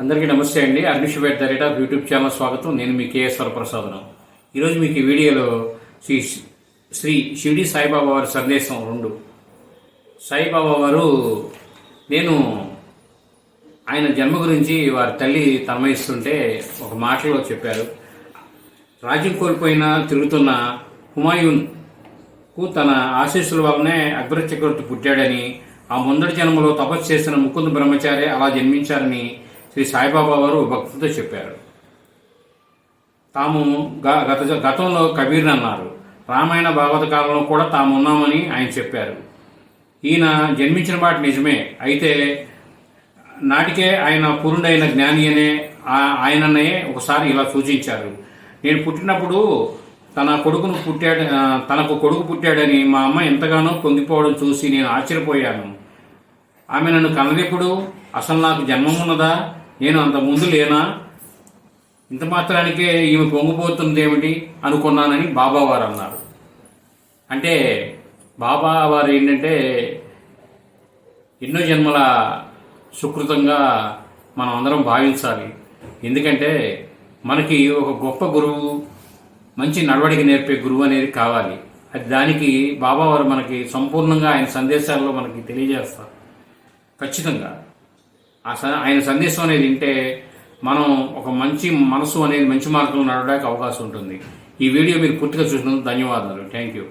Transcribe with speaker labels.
Speaker 1: అందరికీ నమస్తే అండి. అర్నిషుబేట్ the rate of YouTube channel స్వాగతం. నేను మీ కేఎస్ ప్రసాదనం ఈరోజు మీకు ఈ వీడియోలో శ్రీ శ్రీ షిరిడి సాయిబాబా వారి సందేశం రెండు. సాయిబాబా వారు నేను ఆయన జన్మ గురించి వారి తల్లి తన్మయిస్తుంటే ఒక మాటలో చెప్పారు. రాజ్యం కోల్పోయిన తిరుగుతున్న హుమాయూన్కు తన ఆశీస్సుల వల్లనే అక్బర్ చక్రవర్తి పుట్టాడని ఆ ముందటి జన్మలో తపస్సు చేసిన ముకుంద బ్రహ్మచారి అలా జన్మించారని శ్రీ సాయిబాబా వారు భక్తులతో చెప్పారు. తాము గ- గత గతంలో కబీర్ అన్నారు. రామాయణ భాగవత కాలంలో కూడా తాము ఉన్నామని ఆయన చెప్పారు. ఈయన జన్మించిన మాట నిజమే. అయితే నాటికే ఆయన పురుడైన జ్ఞాని అనే ఆ- ఆయననే ఒకసారి ఇలా సూచించారు. నేను పుట్టినప్పుడు తన కొడుకును పుట్టాడు తనకు కొడుకు పుట్టాడని మా అమ్మ ఎంతగానో పొంగిపోవడం చూసి నేను ఆశ్చర్యపోయాను. ఆమె నన్ను కన్నదెప్పుడు అసలు నాకు జన్మం ఉన్నదా నేను అంత ముందు లేనా? ఇంత మాత్రానికే ఈమె పొంగిపోతుంది ఏమిటి అనుకున్నానని బాబావారు అన్నారు. అంటే బాబా వారు ఏంటంటే ఎన్నో జన్మల సుకృతంగా మనం అందరం భావించాలి. ఎందుకంటే మనకి ఒక గొప్ప గురువు మంచి నడవడిక నేర్పే గురువు అనేది కావాలి. అది దానికి బాబావారు మనకి సంపూర్ణంగా ఆయన సందేశాల్లో మనకి తెలియజేస్తారు. ఖచ్చితంగా. ఆ స- ఆయన సందేశం అనేది వింటే మనం ఒక మంచి మనసు అనేది మంచి మార్గంలో నడవడానికి అవకాశం ఉంటుంది. ఈ వీడియో మీరు పూర్తిగా చూసినందుకు ధన్యవాదాలు. Thank you